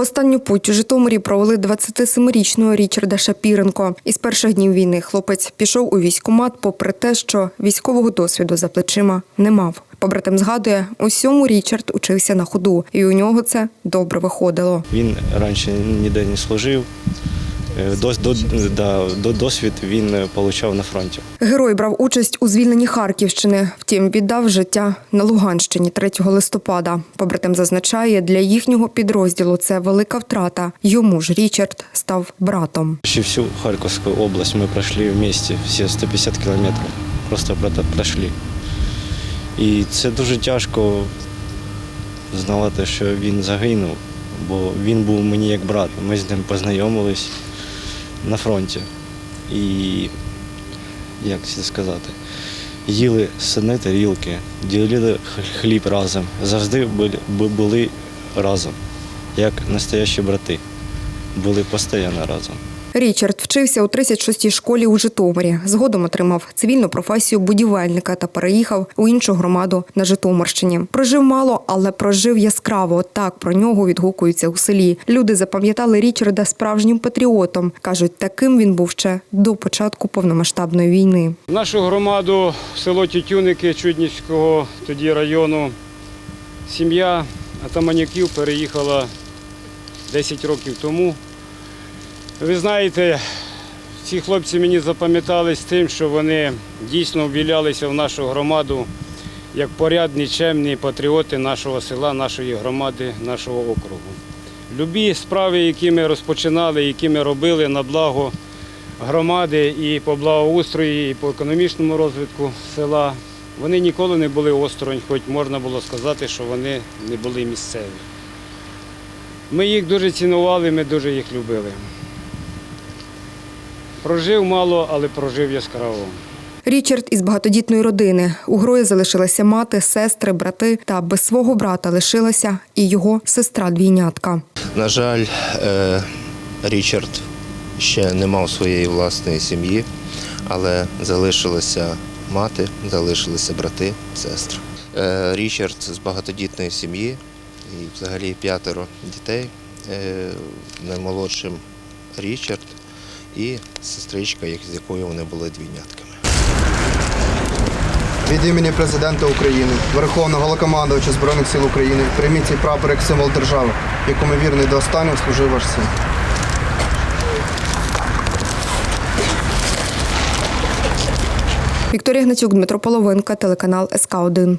Останню путь у Житомирі провели 27-річного Річарда Шапіренко. Із перших днів війни хлопець пішов у військкомат, попри те, що військового досвіду за плечима не мав. Побратим згадує, усьому Річард учився на ходу, і у нього це добре виходило. Він раніше ніде не служив. Досвід він е, отримав на фронті. Герой брав участь у звільненні Харківщини, втім віддав життя на Луганщині 3 листопада. Побратим зазначає, для їхнього підрозділу це велика втрата. Йому ж Річард став братом. Ще всю Харківську область ми пройшли вместе, всі 150 кілометрів. Просто пройшли. І це дуже тяжко знавати, що він загинув, бо він був мені як брат. Ми з ним познайомились на фронті. І як це сказати, їли сини тарілки, ділили хліб разом, завжди були, були разом, як настоящі брати. Були постійно разом. Річард вчився у 36-й школі у Житомирі. Згодом отримав цивільну професію будівельника та переїхав у іншу громаду на Житомирщині. Прожив мало, але прожив яскраво. Так про нього відгукуються у селі. Люди запам'ятали Річарда справжнім патріотом. кажуть, таким він був ще до початку повномасштабної війни. Нашу громаду село Тютюники Чуднівського тоді району сім'я Атаманюків переїхала 10 років тому. Ви знаєте, ці хлопці мені запам'ятались тим, що вони дійсно ввілялися в нашу громаду як порядні, чемні патріоти нашого села, нашої громади, нашого округу. Любі справи, які ми розпочинали, які ми робили на благо громади і по благоустрої, і по економічному розвитку села, вони ніколи не були осторонь, хоч можна було сказати, що вони не були місцеві. Ми їх дуже цінували, ми дуже їх любили. Прожив мало, але прожив яскраво. Річард із багатодітної родини. У грої залишилася мати, сестри, брати. Та без свого брата лишилася і його сестра-двійнятка. На жаль, е, Річард ще не мав своєї власної сім'ї, але залишилася мати, залишилися брати, сестри. Е, Річард з багатодітної сім'ї і взагалі п'ятеро дітей. Е, Наймолодшим Річард і сестричка, з якою вони були двійнятками. Від імені президента України, Верховного Головнокомандувача Збройних сил України, прийміть цей прапор як символ держави, якому вірний до останнього служив ваш син. Вікторія Гнатюк, Дмитро Половинка, телеканал СК 1